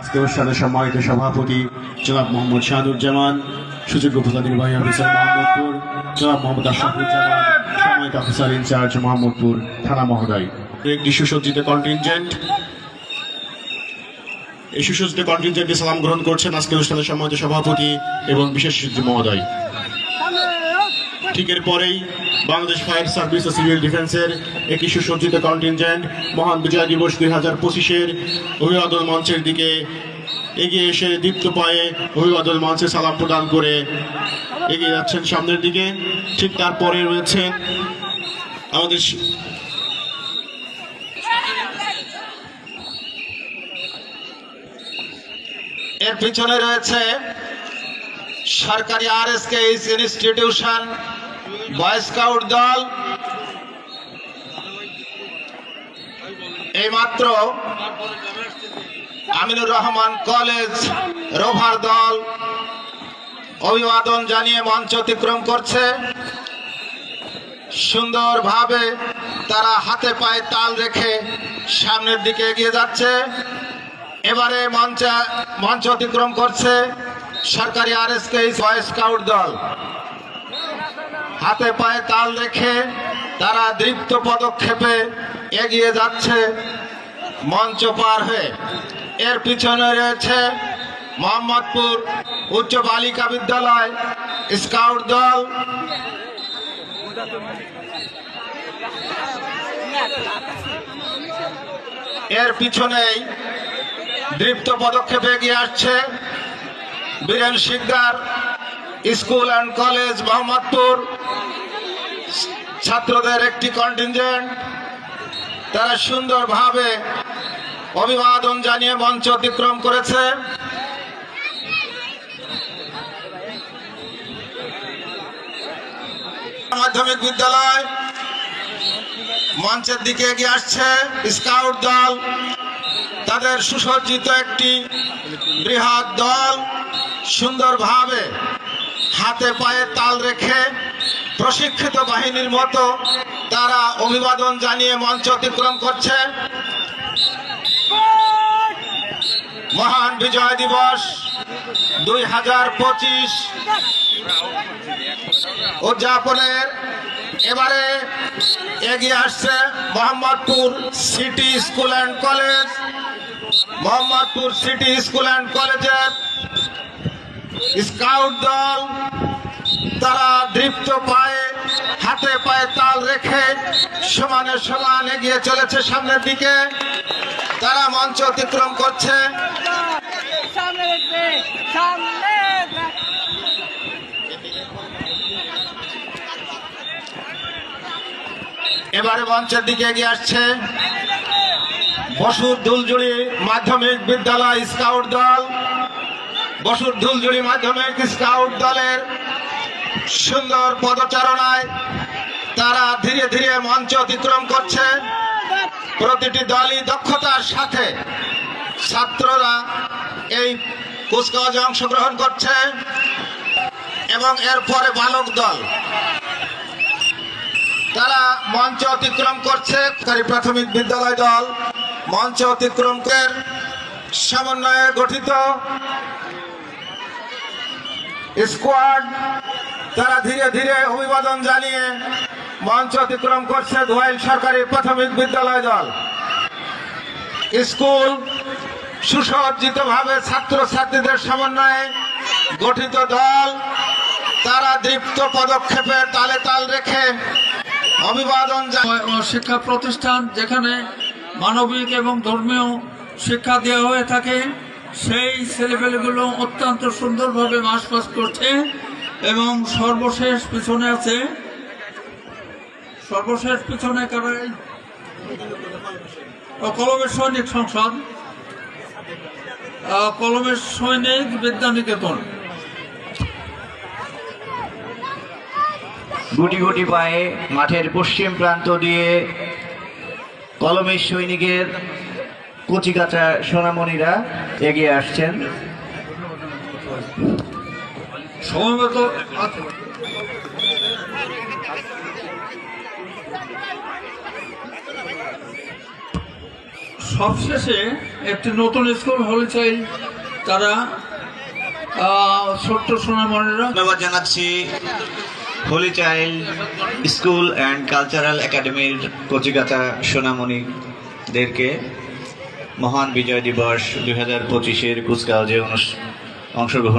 আজকে অনুষ্ঠানের সম্মানিত সভাপতি জনাব মোহাম্মদ শাহাদুজ্জামান, সুযোগ্য প্রধান নির্বাহী অফিসার মোহাম্মদপুর, জনাব মোহাম্মদ আশরাফুজ্জামান, সম্মানিত অফিসার ইনচার্জ মোহাম্মদপুর থানা মহোদয়। একটি সুসজ্জিত কন্টিনজেন্ট এই সুসজ্জিত কন্টিনজেন্টে সালাম গ্রহণ করছেন আজকে অনুষ্ঠানের সম্মানিত সভাপতি এবং বিশেষ অতিথি মহোদয়। ঠিক এরপরেই বাংলাদেশ ফায়ার সার্ভিস ও সিভিল ডিফেন্সের একটি সুসজ্জিত কন্টিনজেন্ট মহান বিজয় দিবস দুই হাজার পঁচিশের অভিবাদন মঞ্চের দিকে এগিয়ে এসে দীপ্ত পায়ে অভিবাদন মঞ্চে সালাম প্রদান করে এগিয়ে যাচ্ছেন সামনের দিকে। ঠিক তারপরে রয়েছে আমাদের এর পিছনে রয়েছে সরকারি R S K institution boy scout দল। এইমাত্র আমিনুর রহমান কলেজ রোভার দল অভিবাদন জানিয়ে মঞ্চ অতিক্রম করছে। সুন্দরভাবে তারা হাতে পায়ে তাল রেখে সামনের দিকে এগিয়ে যাচ্ছে। এবারে মঞ্চে মঞ্চ অতিক্রম করছে। সরকারি আর এস কে বয় স্কাউট দল। হাতে পায়ে তাল রেখে তারা দৃপ্ত পদক্ষেপে এগিয়ে যাচ্ছে মঞ্চ পার হয়ে। এর পিছনে রয়েছে মোহাম্মদপুর উচ্চ বালিকা বিদ্যালয় স্কাউট দল। এর পিছনেই দৃপ্ত পদক্ষেপে এগিয়ে আসছে Biren Sikdar, school and college Mohammadpur. ছাত্রদের একটি কন্টিনজেন্ট তারা সুন্দরভাবে অভিবাদন জানিয়ে মঞ্চ অতিক্রম করেছে। মাধ্যমিক বিদ্যালয় মঞ্চের দিকে এগিয়ে আসছে স্কাউট দল। তাদের সুসজ্জিত একটি বৃহৎ দল। সুন্দরভাবে হাতে পায়ে তাল রেখে প্রশিক্ষিত বাহিনীর মতো তারা অভিবাদন জানিয়ে মঞ্চ অতিক্রম করছে। মহান বিজয় দিবস দুই হাজার পঁচিশ উদযাপনের এবারে এগিয়ে আসছে Mohammadpur city school and college. Mohammadpur city school and কলেজের স্কাউট দল তারা দৃপ্ত পায়ে হাতে পায়ে তাল রেখে সমানে সমান এগিয়ে চলেছে সামনের দিকে। তারা মঞ্চ অতিক্রম করছে। এবারে মঞ্চের দিকে এগিয়ে আসছে বসুর দুলজুড়ি মাধ্যমিক বিদ্যালয় স্কাউট দল। বসুর দুলজুড়ি মাধ্যমিক স্কাউট দলের সুন্দর পদচারণায় তারা ধীরে ধীরে মঞ্চ অতিক্রম করছে। প্রতিটি দলই দক্ষতার সাথে ছাত্ররা এই কুচকাওয়াজে অংশগ্রহণ করছে এবং এরপরে বালক দল। তারা মঞ্চ অতিক্রম করছে। প্রাথমিক বিদ্যালয় দল মঞ্চ অতিক্রমের সমন্বয়ে গঠিত। স্কোয়াড, তারা ধীরে ধীরে অভিবাদন জানিয়ে মঞ্চ অতিক্রম করছে ধোয়াইল সরকারি প্রাথমিক বিদ্যালয় দল। স্কুল সুসজ্জিতভাবে ছাত্রছাত্রীদের সমন্বয়ে গঠিত দল, তারা দীপ্ত পদক্ষেপে তালে তাল রেখে অভিবাদন শিক্ষা প্রতিষ্ঠান যেখানে মানবিক এবং ধর্মীয় শিক্ষা দেওয়া হয়ে থাকে সেই ছেলেপেলেগুলো অত্যন্ত সুন্দরভাবে মাস পাস করছে এবং সর্বশেষ পিছনে আছে, সর্বশেষ পিছনে কারা? ও, কলমের সৈনিক সংসদ। কলমের সৈনিক বিদ্যানিকেতন। গুটি গুটি পায়ে মাঠের পশ্চিম প্রান্ত দিয়ে কলমের সৈনিকের কচিকাচা সোনামণিরা এগিয়ে আসছেন। সবশেষে একটি নতুন স্কুল হলি চাইল্ড তারা ছোট্ট সোনামণিরা। ধন্যবাদ জানাচ্ছি। Holy child school and cultural একাডেমির কচিকাতা সোনামণিদেরকে। মহান বিজয় দিবস দুই হাজার পঁচিশের কুচকাওয়াজে অংশগ্রহণ